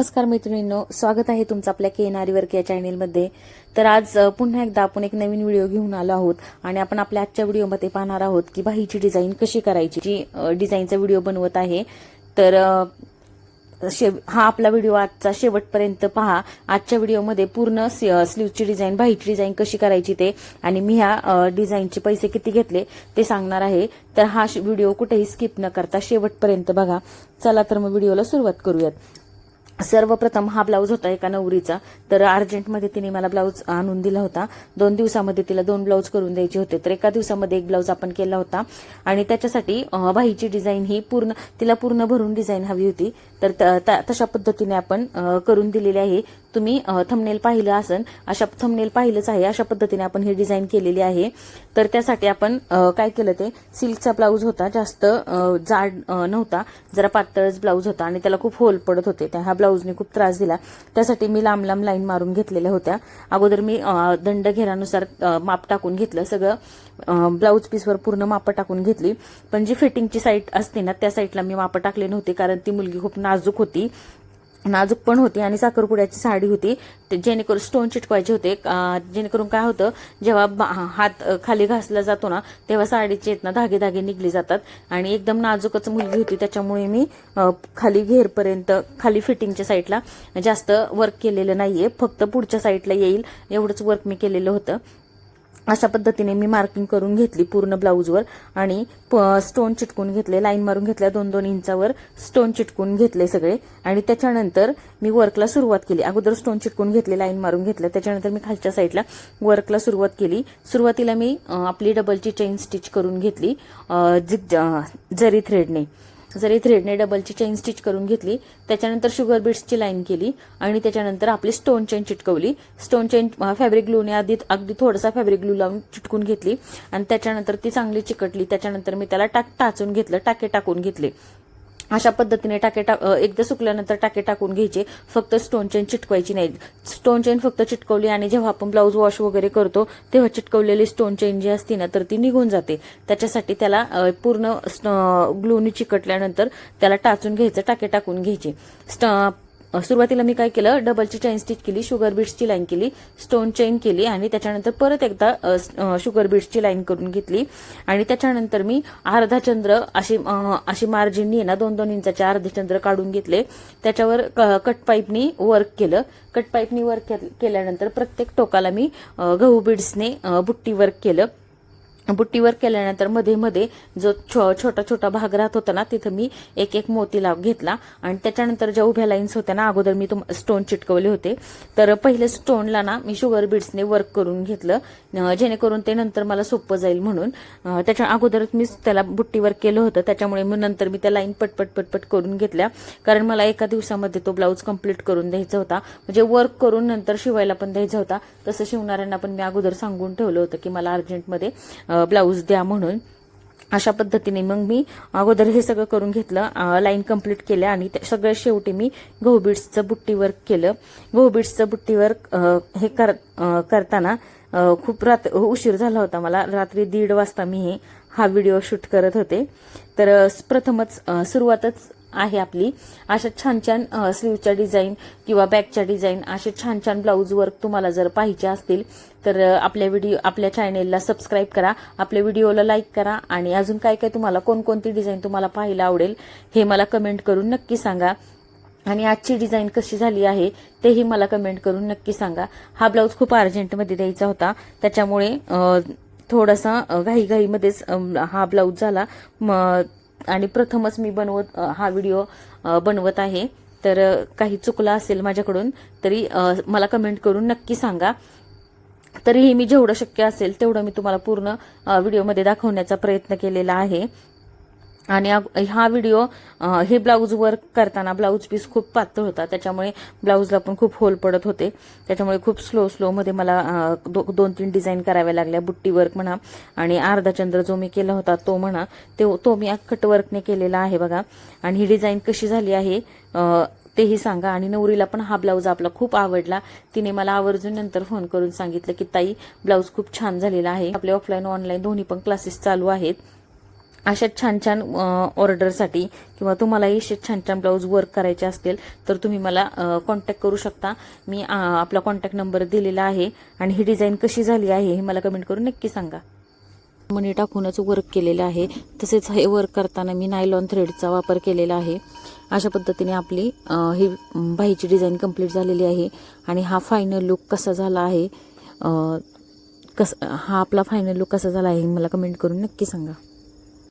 नमस्कार मैत्रिणींनो स्वागत आहे तुमचं आपल्या के नारी वर्क या चॅनेलमध्ये. तर आज पुन्हा एकदा आपण एक नवीन व्हिडिओ घेऊन आलो आहोत आणि आपण आपल्या आजच्या व्हिडिओमध्ये पाहणार आहोत की बाहीची डिझाईन कशी करायची जी डिझाईनचा व्हिडिओ बनवत आहे. तर शे हा आपला व्हिडिओ आजचा शेवटपर्यंत पहा. आजच्या व्हिडिओमध्ये पूर्ण स्लीवची डिझाईन बाहीची डिझाईन कशी करायची ते आणि मी ह्या डिझाईनचे पैसे किती घेतले ते सांगणार आहे. तर हा श- व्हिडिओ कुठेही स्किप न करता शेवटपर्यंत बघा. चला तर मग व्हिडिओला सुरुवात करूयात. सर्वप्रथम हा ब्लाऊज होता एका नवरीचा. तर अर्जंटमध्ये तिने मला ब्लाऊज आणून दिला होता. दोन दिवसामध्ये तिला दोन ब्लाऊज करून द्यायचे होते. तर एका दिवसामध्ये एक ब्लाऊज आपण केला होता. आणि त्याच्यासाठी अं, बाहीची डिझाईन ही पूर्ण तिला पूर्ण भरून डिझाईन हवी होती. तर त- तशा पद्धतीने आपण करून दिलेली आहे. तुम्ही थंबनेल पाहिलं असन अशा थंबनेल पाहिलंच आहे अशा पद्धतीने आपण ही डिझाईन केलेली आहे. तर त्यासाठी आपण काय केलं ते सिल्कचा ब्लाऊज होता जास्त जाड नव्हता जरा पातळच ब्लाऊज होता आणि त्याला खूप होल पडत होते. त्या ह्या ब्लाऊजने खूप त्रास दिला. त्यासाठी मी लांब लांब लाईन मारून घेतलेल्या होत्या. अगोदर मी दंड घेरानुसार माप टाकून घेतलं. सगळं ब्लाऊज पीसवर पूर्ण मापं टाकून घेतली. पण जी फिटिंगची साईट असते ना त्या साईटला मी मापं टाकले नव्हते कारण ती मुलगी खूप नाजूक होती. नाजूक पण होती आणि साखरपुड्याची साडी होती. ते जेणेकरून स्टोन चिटकवायचे होते. जेणेकरून काय होतं जेव्हा बा- हात खाली घासला जातो ना तेव्हा साडीचे ना धागे धागे निघले जातात. आणि एकदम नाजूकच मुलगी होती. त्याच्यामुळे मी खाली घेरपर्यंत खाली फिटिंगच्या साईडला जास्त वर्क केलेलं नाहीये. फक्त पुढच्या साईडला येईल एवढंच वर्क मी केलेलं होतं. अशा पद्धतीने मी मार्किंग करून घेतली पूर्ण ब्लाऊजवर आणि प- स्टोन चिटकून घेतले लाईन मारून घेतल्या दोन दोन इंचावर स्टोन चिटकून घेतले सगळे. आणि त्याच्यानंतर मी वर्कला सुरुवात केली. अगोदर स्टोन चिटकून घेतले लाईन मारून घेतल्या. त्याच्यानंतर मी खालच्या साईडला वर्कला सुरुवात केली. सुरुवातीला मी आपली डबलची चेन स्टिच करून घेतली जिग जरी थ्रेडने जरी थ्रेडने डबलची चेन स्टिच करून घेतली त्याच्यानंतर शुगर बीड्सची लाईन केली आणि त्याच्यानंतर आपली स्टोन चेन चिटकवली. स्टोन चेन फॅब्रिक ग्लूने आधी अगदी थोडासा फॅब्रिक ग्लू लावून चिटकून घेतली आणि त्याच्यानंतर ती चांगली चिकटली. त्याच्यानंतर मी त्याला टाक टाचून घेतलं टाके टाकून घेतले. अशा पद्धतीने टाके टाक एकदा सुकल्यानंतर टाके टाकून घ्यायचे. फक्त स्टोन चेन चिटकवायची नाही. स्टोन चेन फक्त चिटकवली आणि जेव्हा आपण ब्लाऊज वॉश वगैरे करतो तेव्हा चिटकवलेली स्टोन चेन जी असती ना तर ती निघून जाते. त्याच्यासाठी त्याला पूर्ण ग्लूनी चिकटल्यानंतर त्याला टाचून घ्यायचं टाके टाकून घ्यायचे. स्ट- सुरुवातीला मी काय केलं डबलची चेन स्टिच केली शुगर बीड्सची लाईन केली स्टोन चेन केली आणि त्याच्यानंतर परत एकदा शुगर बीड्सची लाईन करून घेतली. आणि त्याच्यानंतर मी अर्धा चंद्र अशी अशी मार्जिननी आहे ना दोन दोन इंचाचे अर्धे चंद्र काढून घेतले. त्याच्यावर क- कट पाईपनी वर्क केलं. कट पाईपनी वर्क केल्यानंतर प्रत्येक टोकाला मी गहू बीड्सने बुट्टी वर्क केलं. बुट्टीवर केल्यानंतरमध्ये मध्ये जो छो छोटा छोटा भाग राहत होता ना तिथं मी एक एक मोती लाव घेतला. आणि त्याच्यानंतर ज्या उभ्या लाईन्स होत्या ना अगोदर मी तुम स्टोन चिटकवले होते. तर पहिले स्टोनला ना मी शुगर बीड्सने वर्क करून घेतलं. जेणेकरून ते नंतर मला सोपं जाईल म्हणून. त्याच्या अगोदरच मी त्याला बुट्टीवर केलं होतं. त्याच्यामुळे मग नंतर मी त्या लाईन पटपट पटपट करून घेतल्या. कारण मला एका दिवसामध्ये तो ब्लाऊज कंप्लीट करून द्यायचा होता. म्हणजे वर्क करून नंतर शिवायला पण द्यायचा होता. तसं शिवणाऱ्यांना पण मी अगोदर सांगून ठेवलं होतं की मला अर्जंटमध्ये ब्लाऊज द्या म्हणून. अशा पद्धतीने मग मी अगोदर हे सगळं करून घेतलं लाईन कंप्लीट केल्या आणि त्या सगळ्या शेवटी मी गहू बीड्सचं बुट्टी वर्क केलं. गहू बीड्सचं बुट्टी वर्क हे कर करताना खूप रात उशीर झाला होता मला. रात्री दीड वाजता मी हे हा व्हिडिओ शूट करत होते. तर प्रथमच सुरुवातच आहे आपली. अशा छान छान स्लीवच्या डिझाईन किंवा बॅकच्या डिझाईन असे छान छान ब्लाऊज वर्क तुम्हाला जर पाहिजे असतील तर आपल्या व्हिडिओ आपल्या चॅनेलला सबस्क्राईब करा. आपल्या व्हिडिओला लाईक करा. आणि अजून काय काय तुम्हाला कोणकोणती डिझाईन तुम्हाला पाहायला आवडेल हे मला कमेंट करून नक्की सांगा. आणि आजची डिझाईन कशी झाली आहे तेही मला कमेंट करून नक्की सांगा. हा ब्लाऊज खूप अर्जंटमध्ये द्यायचा होता. त्याच्यामुळे थोडासा घाईघाईमध्येच हा ब्लाऊज झाला. मग आणि प्रथमच मी बनवत हा व्हिडिओ बनवत आहे. तर काही चुकला असेल माझ्याकडून तरी मला कमेंट करून नक्की सांगा. तरीही मी जेवढं शक्य असेल तेवढं मी तुम्हाला पूर्ण व्हिडिओमध्ये दाखवण्याचा प्रयत्न केलेला आहे. आणि हा व्हिडिओ हे ब्लाऊज वर्क करताना ब्लाऊज पीस खूप पातळ होता. त्याच्यामुळे ब्लाऊजला पण खूप होल पडत होते. त्याच्यामुळे खूप स्लो स्लोमध्ये मला दो, दोन तीन डिझाईन कराव्या लागल्या. बुट्टी वर्क म्हणा आणि अर्धा चंद्र जो मी केला होता तो म्हणा ते तो मी कट वर्कने केलेला आहे बघा. आणि ही डिझाईन कशी झाली आहे तेही सांगा. आणि नवरीला पण हा ब्लाऊज आपला खूप आवडला. तिने मला आवर्जून नंतर फोन करून सांगितलं की ताई ब्लाऊज खूप छान झालेला आहे. आपले ऑफलाईन ऑनलाईन दोन्ही पण क्लासेस चालू आहेत. अशा छान छान ऑर्डरसाठी किंवा तुम्हालाही असे छान छान ब्लाऊज वर्क करायचे असतील तर तुम्ही मला कॉन्टॅक्ट करू शकता. मी आपला कॉन्टॅक्ट नंबर दिलेला आहे आणि ही डिझाईन कशी झाली आहे हे मला कमेंट करून नक्की सांगा. मणी टाकूनच वर्क केलेलं आहे. तसेच हे वर्क करताना मी नायलॉन थ्रेडचा वापर केलेला आहे. अशा पद्धतीने आपली ही बाहीची डिझाईन कंप्लीट झालेली आहे आणि हा फायनल लुक कसा झाला आहे कस हा आपला फायनल लुक कसा झाला आहे हे मला कमेंट करून नक्की सांगा.